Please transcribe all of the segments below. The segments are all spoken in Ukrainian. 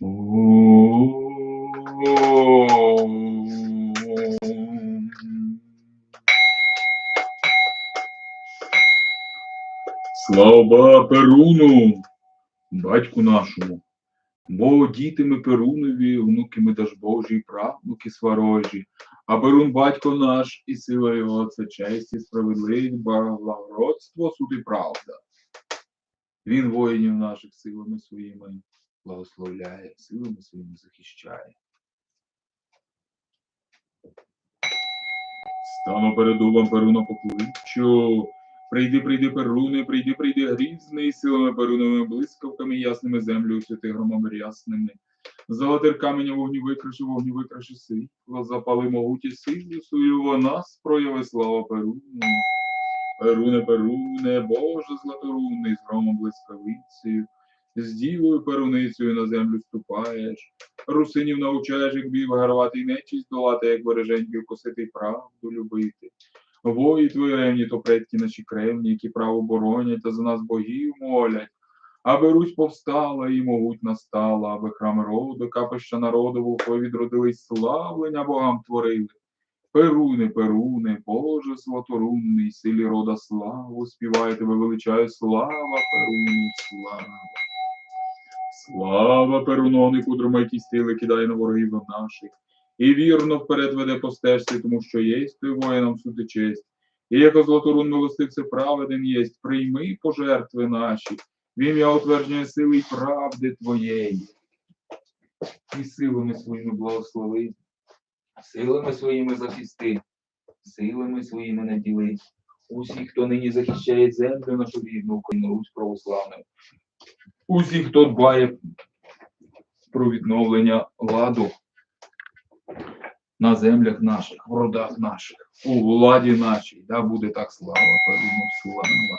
Слава Перуну, батьку нашому, бо діти Перунові, внуки ми Дажбожі, правнуки сварожі, а Перун батько наш, і сила його це честь і справедливість, благородство, суд і правда. Він воїнів наших силами своїми благословляє, силами своїми захищає. Стану перед дубом Перуна покличу. Прийди, прийди, Перуни, прийди, прийди, грізний, силами Перуновими блискавками, ясними землю святи громами рясними. Золотир каменя вогню викраши, вогню викраши світло, запали могуті силу свою, вона спрояви слава Перуну. Перуне, Перуне, Боже златорунний, з громом блискавицею, з дівою перуницею на землю ступаєш, русинів навчаєш, як бів гарвати нечість долати, як береженьків косити й правду любити. Вої твої ревні, то предки наші кремні, які право боронять, та за нас богів молять. Аби Русь повстала і могуть настала, аби храм роду, капища народу вовкою відродились, славлення богам творили. Перуне, Перуне, Боже златорунний, силі рода славу, співає тебе величає слава, Перуну, слава. Слава Перунонику, друмайкі стили кидає на ворогів наших. І вірно вперед веде по стежці, тому що єсть той воїнам суд честь. І як златорун милостивце праведен єсть, прийми пожертви наші, в ім'я утвердження сили й правди твоєї. І силами своїми благослови, силами своїми захисти, силами своїми наділи. Усіх, хто нині захищає землю нашу рідну Україну, Русь православну. Усіх, хто дбає про відновлення ладу на землях наших, в родах наших, у владі нашій, да буде так слава, Перуну, слава.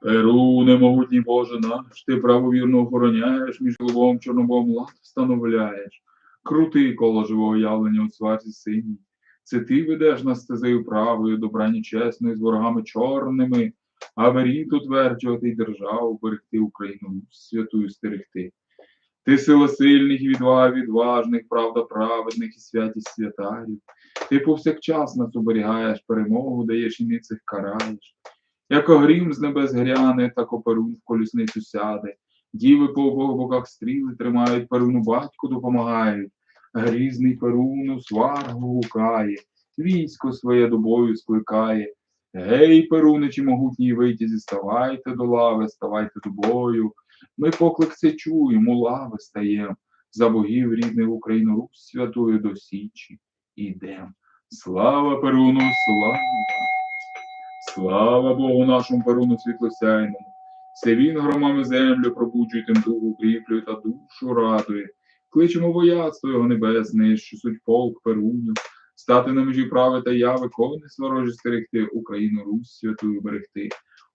Перуне, могутній Боже наш, ти правовірно охороняєш, між головом чорнобом лад встановляєш. Крутий коло живого явлення у сваті синій. Це ти ведеш нас стезею правою, добрані чесною, з ворогами чорними, а веріт утверджувати й державу, берегти Україну, святую стерегти. Ти сила сильних і відвага відважних, правда праведних і святість святарів. Ти повсякчас нас оберігаєш, перемогу даєш і ницих караєш. Як огрім з небес гряне, так оперун в колісницю сяде. Діви по обох боках стріли тримають, перуну батьку допомагають. Грізний перуну сваргу гукає, військо своє до бою скликає. Гей, перуничі могутній витязі, ставайте до лави, ставайте до бою. Ми поклик це чуємо, лави стаєм, за богів рідних Україну Русь святою до Січі ідем. Слава Перуну, слава! Слава Богу нашому Перуну світлосяйному! Це він громами землю пробуджує тим дух укріплює та душу радує. Кличемо вояцтво його небесне, що суть полк Перунів, стати на межі прави та яви, кони сворожі стерегти, Україну Русь святою берегти.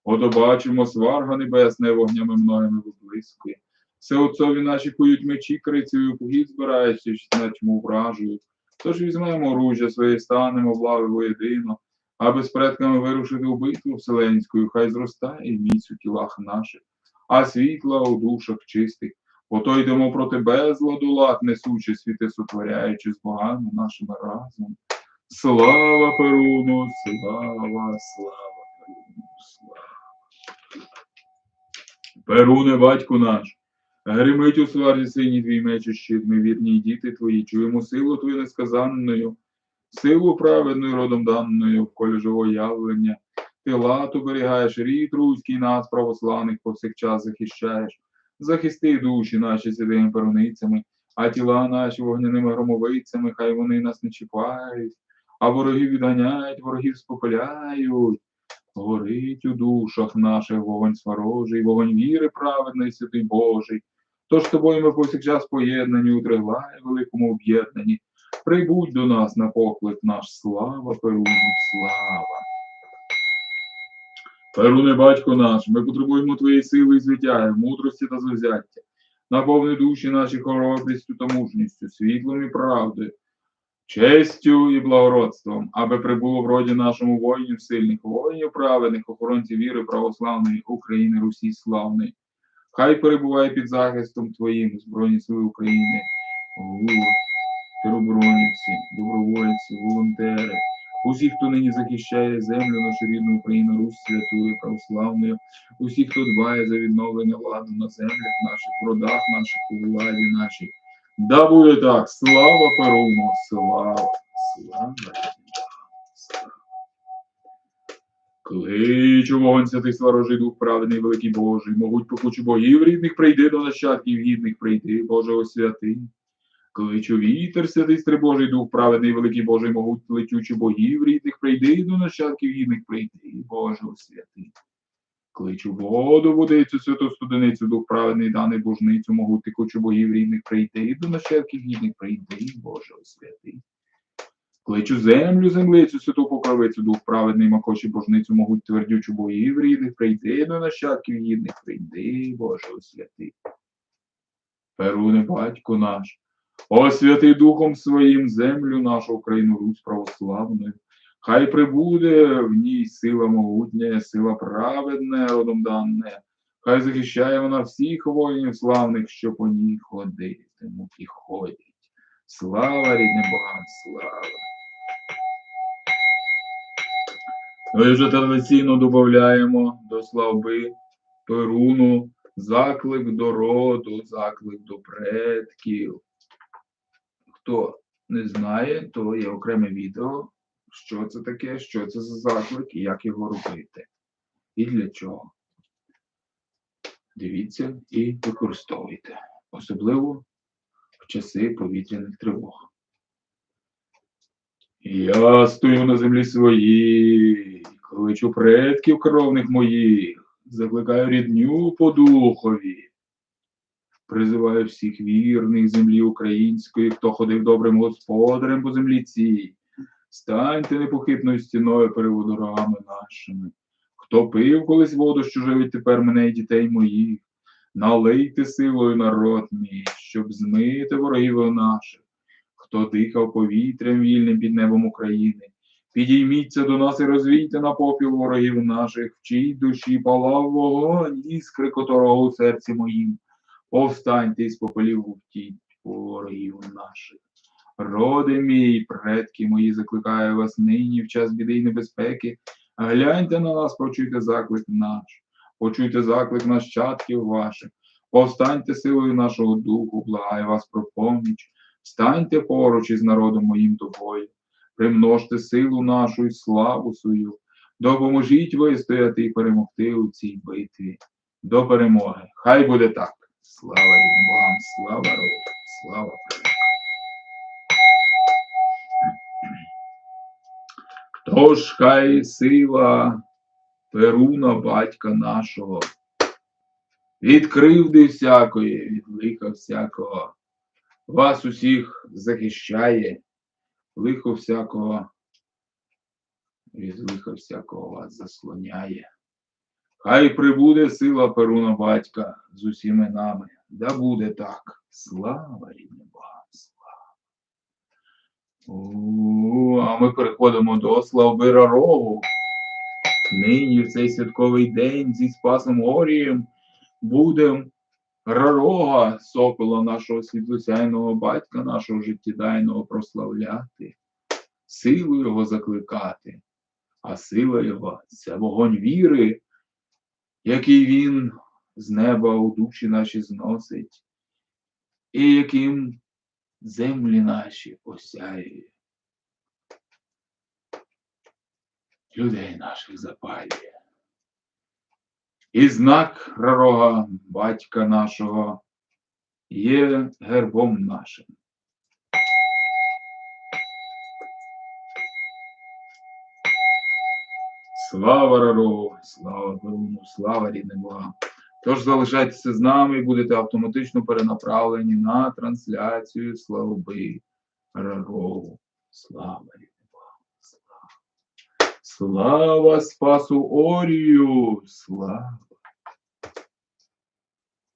Ото бачимо, сварга небесне вогнями многими виблискує. Все отцові наші кують мечі, крицею погід збираючи, на тьму вражують. Тож візьмемо оружжя своє, станемо в лави воєдино, аби з предками вирушити у битву вселенську, хай зростає міць у тілах наших, а світла у душах чистих. Ото йдемо проти безладу лад, несучи світи сотворяючи з богами нашими разом. Слава Перуну, слава, слава Перуну, слава. Перуне, батьку наш, гримить у сварі синій твій меч щит, ми вірні діти твої, чуємо силу твою несказанною, силу праведною родом даною, в колі живого явлення. Ти лад оберігаєш, рід руський нас, православних, повсякчас захищаєш. Захисти душі наші святими перуницями, а тіла наші вогняними громовицями, хай вони нас не чіпають, а ворогів відганяють, ворогів спопиляють. Горить у душах наших вогонь сварожий, вогонь віри праведний, святий Божий. Тож тобою ми повсякчас поєднані у триглаї великому об'єднанні. Прибудь до нас на поклик наш, слава Перуну, слава. Перуне, батько наш, ми потребуємо твоєї сили і звиття, мудрості та завзяття. Наповни душі наші хоробрістю та мужністю, світлом і правдою, честю і благородством, аби прибуло в роді нашому воїнів сильних, воїнів праведних, охоронців віри православної України, Русі славної. Хай перебуває під захистом Твоїм Збройні Сили України, ГУР, тероборонівці, добровольці, волонтери, усі, хто нині захищає землю, нашу рідну Україну, Русь святою, православною, усі, хто дбає за відновлення ладу на землях наших, в родах наших, у владі нашій. Да буде так, слава Перуну, слава, слава. Кличу вогонь святий сварожий дух праведний, великий Божий, могуть покучу богів рідних, прийди до нащадків гідних, прийди, Боже освяти. Кличу вітер, святий стрибожий дух праведний, великий Божий, могуть летючі богів рідних, прийди до нащадків гідних, прийди, Боже освяти. Кличу воду, водицю, святу студеницю, дух праведний, даний божницю, могуть текучу богів рідних, прийти до нащадків гідних, прийди, Боже освяти. Кличу землю, землицю, святу покровицю, дух праведний, макоші божницю, могуть твердючу богів рідних, прийди до нащадків гідних, прийди, Боже освяти. Перуне, батько наш, освяти Духом Своїм землю нашу Україну Русь православною. Хай прибуде в ній сила могутня, сила праведна, родом дане. Хай захищає вона всіх воїнів славних, що по ній ходитимуть і ходять. Слава рідним богам, слава! І вже традиційно додаємо до слави Перуну заклик до роду, заклик до предків. Хто не знає, то є окреме відео, що це таке, що це за заклик і як його робити. І для чого. Дивіться і використовуйте, особливо в часи повітряних тривог. Я стою на землі своїй, кличу предків кровних моїх, закликаю рідню по духові. Призиваю всіх вірних землі української, хто ходив добрим господарем по землі цій. Станьте непохитною стіною перед водорами нашими. Хто пив колись воду, що живить тепер мене і дітей моїх, налийте силою народ мій, щоб змити ворогів наших. Хто дихав повітрям вільним під небом України, підійміться до нас і розвійте на попіл ворогів наших, в чиїй душі палав вогонь, іскри котрого у серці моїм. Повстаньте із попелів гуптіть ворогів наших. Роди мій, предки мої, закликаю вас нині в час біди й небезпеки. Гляньте на нас, почуйте заклик наш, почуйте заклик нащадків ваших, повстаньте силою нашого духу, благаю вас про поміч. Встаньте поруч із народом моїм тобою, примножте силу нашу і славу свою, допоможіть вистояти і перемогти у цій битві. До перемоги. Хай буде так. Слава рідним богам, слава роду, слава предкам. Тож хай сила Перуна, батька нашого, від кривди всякої, від лиха всякого, вас усіх захищає, лихо всякого, від лиха всякого вас заслоняє. Хай прибуде сила Перуна батька з усіми нами. Да буде так. Слава рідним Богам, слава. А ми переходимо до Славбира Рогу. Нині в цей святковий день зі Спасом Орієм будемо Рарога, сокола нашого світлосяйного батька, нашого життєдайного прославляти, силу його закликати, а сила його це вогонь віри, який він з неба у душі наші зносить, і яким землі наші осяює. Людей наших запалює. І знак рарога батька нашого є гербом нашим. Слава Рарогу, слава Перуну, слава рідним Богам. Тож залишайтеся з нами і будете автоматично перенаправлені на трансляцію слави Рарогу. Слава рідним Богам, слава. Слава Спасу Орію, слава.